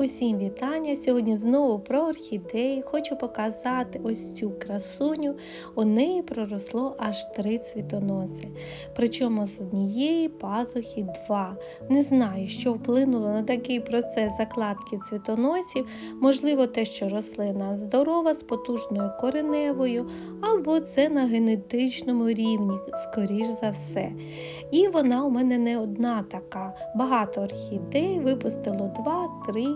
Усім вітання! Сьогодні знову про орхідеї. Хочу показати ось цю красуню. У неї проросло аж три цвітоноси. Причому з однієї пазухи два. Не знаю, що вплинуло на такий процес закладки цвітоносів. Можливо, те, що рослина здорова, з потужною кореневою, або це на генетичному рівні, скоріш за все. І вона у мене не одна така. Багато орхідей випустило два, три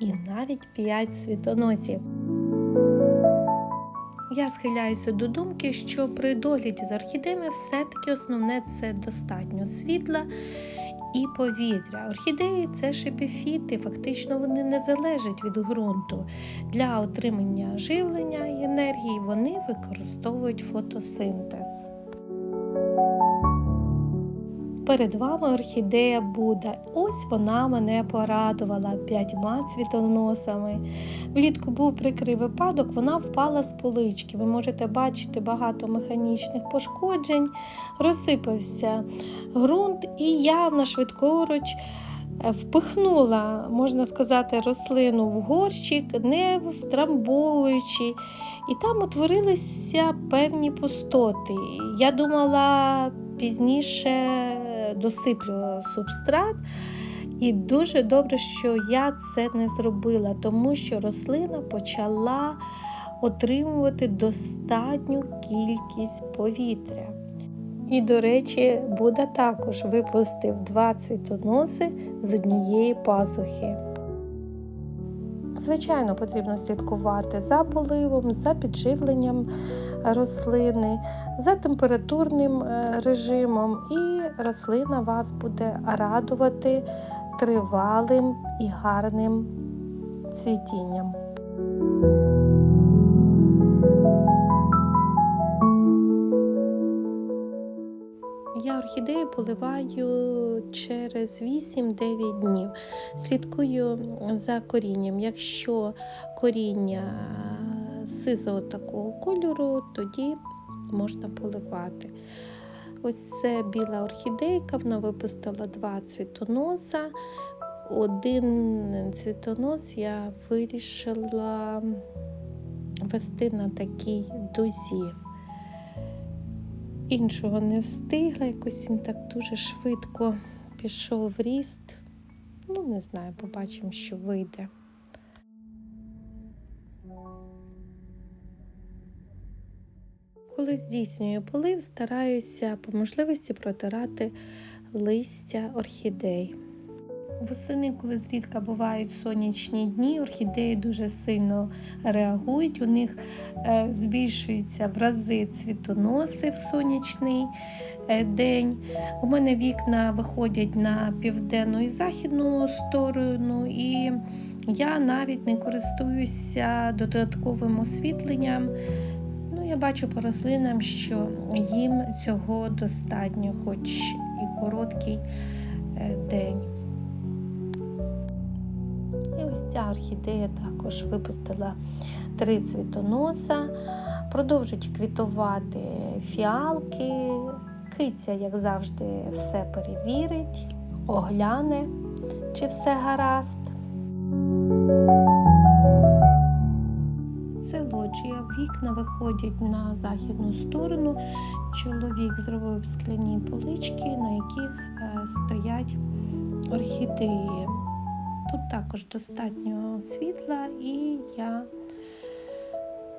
і навіть 5 світоносів. Я схиляюся до думки, що при догляді за орхідеями все-таки основне це достатньо світла і повітря. Орхідеї це шепіфіти, фактично вони не залежать від ґрунту. Для отримання живлення і енергії вони використовують фотосинтез. Перед вами орхідея Буда. Ось вона мене порадувала п'ятьма цвітоносами. Влітку був прикрий випадок, вона впала з полички. Ви можете бачити багато механічних пошкоджень, розсипався ґрунт, і я на швидкоруч впихнула, можна сказати, рослину в горщик, не втрамбовуючи. І там утворилися певні пустоти. Я думала пізніше досиплю субстрат. І дуже добре, що я це не зробила, тому що рослина почала отримувати достатню кількість повітря. І, до речі, Буда також випустив два цвітоноси з однієї пазухи. Звичайно, потрібно слідкувати за поливом, за підживленням рослини, за температурним режимом, і рослина вас буде радувати тривалим і гарним цвітінням. Орхідеї поливаю через 8-9 днів. Слідкую за корінням. Якщо коріння сизого такого кольору, тоді можна поливати. Ось це біла орхідейка, вона випустила два цвітоноса. Один цвітонос я вирішила вести на такій дозі. Іншого не встигла, якось він так дуже швидко пішов в ріст. Ну, не знаю, побачимо, що вийде. Коли здійснюю полив, стараюся по можливості протирати листя орхідей. Восени, коли зрідка бувають сонячні дні, орхідеї дуже сильно реагують, у них е, збільшуються в рази цвітоноси в сонячний е, день. У мене вікна виходять на південну і західну сторону, і я навіть не користуюся додатковим освітленням. Ну, Я бачу по рослинам, що їм цього достатньо, хоч і короткий е, день. І ось ця орхідея також випустила три цвітоноса, продовжують квітувати фіалки. Киця, як завжди, все перевірить, огляне, чи все гаразд. Це лоджія, вікна виходять на західну сторону. Чоловік зробив скляні полички, на яких стоять орхідеї. Тут також достатньо світла, і я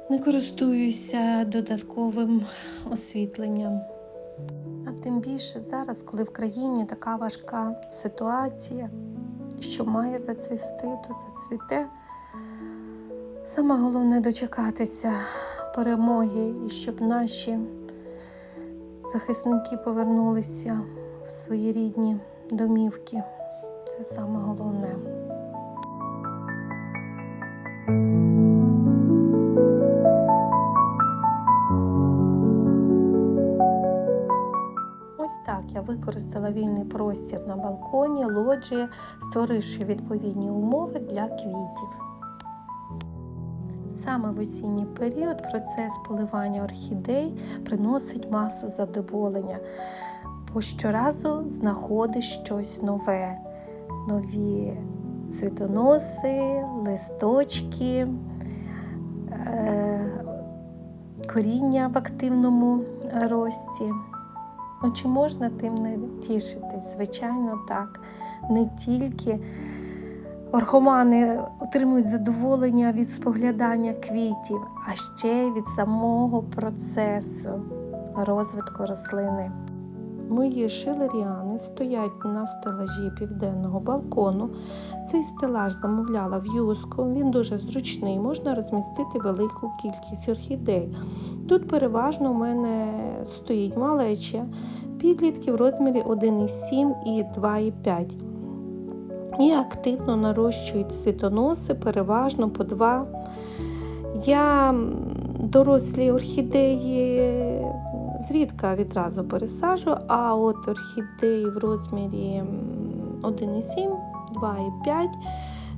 не користуюся додатковим освітленням. А тим більше зараз, коли в країні така важка ситуація, що має зацвісти, то зацвіте. Саме головне дочекатися перемоги і щоб наші захисники повернулися в свої рідні домівки. Це саме головне. Ось так я використала вільний простір на балконі, лоджії, створивши відповідні умови для квітів. Саме в осінній період процес поливання орхідей приносить масу задоволення, бо щоразу знаходиш щось нове, нові цвітоноси, листочки, е, коріння в активному рості. Ну, чи можна тим не тішитись? Звичайно, так. Не тільки орхомани отримують задоволення від споглядання квітів, а ще й від самого процесу розвитку рослини. Мої шилеріани стоять на стелажі південного балкону. Цей стелаж замовляла в юску. Він дуже зручний, можна розмістити велику кількість орхідей. Тут переважно у мене стоїть малеча, підлітки в розмірі 1,7 і 2,5. І активно нарощують цвітоноси, переважно по два. Я дорослі орхідеї зрідка відразу пересаджу, а от орхідеї в розмірі 1,7, 2,5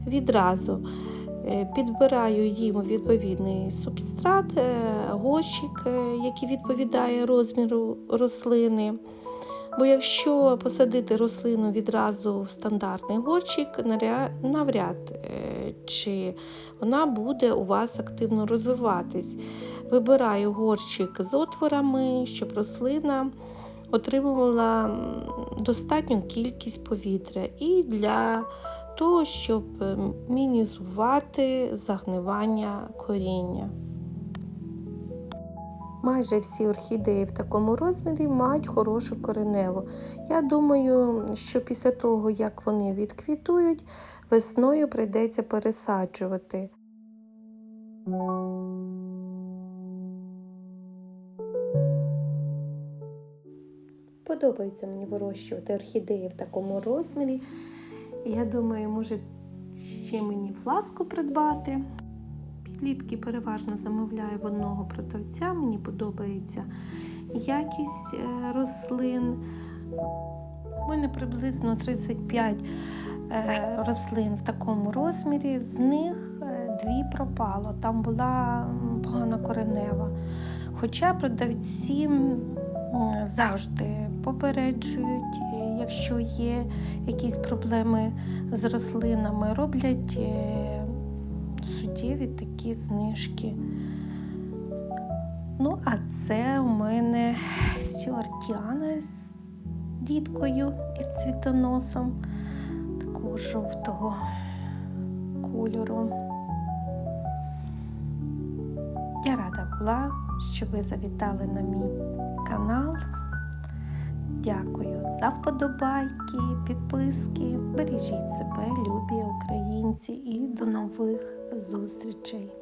відразу е, підбираю їм відповідний субстрат, е, горщик, е, який відповідає розміру рослини. Бо якщо посадити рослину відразу в стандартний горщик, навряд чи вона буде у вас активно розвиватись. Вибираю горщик з отворами, щоб рослина отримувала достатню кількість повітря і для того, щоб мінізувати загнивання коріння. Майже всі орхідеї в такому розмірі мають хорошу кореневу. Я думаю, що після того, як вони відквітують, весною прийдеться пересаджувати. Подобається мені вирощувати орхідеї в такому розмірі. Я думаю, може ще мені фласку придбати. Підлітки переважно замовляю в одного продавця. Мені подобається якість е, рослин. У мене приблизно 35 е, рослин в такому розмірі, з них е, дві пропало. Там була погана коренева. Хоча продавці завжди попереджують, якщо є якісь проблеми з рослинами, роблять суттєві такі знижки. Ну, а це у мене сюартіана з діткою із цвітоносом такого жовтого кольору. Я рада була, що ви завітали на мій канал. Дякую за вподобайки, підписки. Бережіть себе, любі українці, і до нових зустрічей!